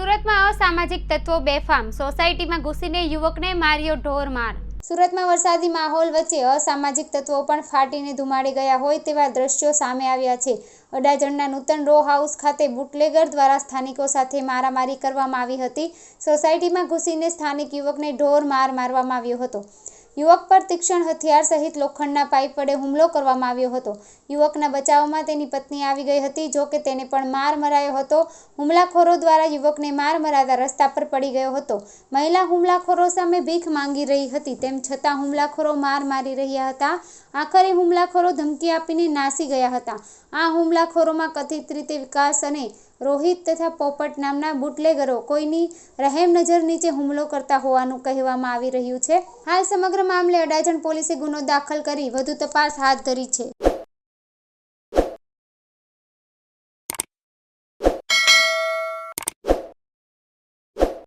સુરતમાં અસામાજિક તત્વો બેફામ. સોસાયટીમાં ઘૂસીને યુવકને માર્યો ઢોર માર સુરતમાં વરસાદી માહોલ વચ્ચે અસામાજિક તત્વો પણ ફાટીને ધુમાડી ગયા હોય તેવા દ્રશ્યો સામે આવ્યા છે. અડાજણના નૂતન રો હાઉસ ખાતે બુટલેગર દ્વારા સ્થાનિકો સાથે મારામારી કરવામાં આવી હતી. સોસાયટીમાં ઘૂસીને સ્થાનિક યુવકને ઢોર માર મારવામાં આવ્યો હતો. યુવક પર તીક્ષ્ણ હથિયાર સહિત લોખંડના પાઇપ વડે હુમલો કરવામાં આવ્યો હતો. યુવકના બચાવમાં તેની પત્ની આવી ગઈ હતી, જો કે તેને પણ માર મરાયો હતો. હુમલાખોરો દ્વારા યુવકને માર મરાતા રસ્તા પર પડી ગયો હતો. મહિલા હુમલાખોરો સામે ભીખ માંગી રહી હતી, તેમ છતાં હુમલાખોરો માર મારી રહ્યા હતા. આખરે હુમલાખોરો ધમકી આપીને નાસી ગયા હતા. આ હુમલાખોરોમાં કથિત રીતે વિકાસ અને રોહિત તથા પોપટ નામના બુટલેગરો કોઈની રહેમ નજર નીચે હુમલો કરતા હોવાનું કહેવામાં આવી રહ્યું છે. હાલ સમગ્ર મામલે અડાજણ પોલીસે ગુનો દાખલ કરી વધુ તપાસ હાથ ધરી છે.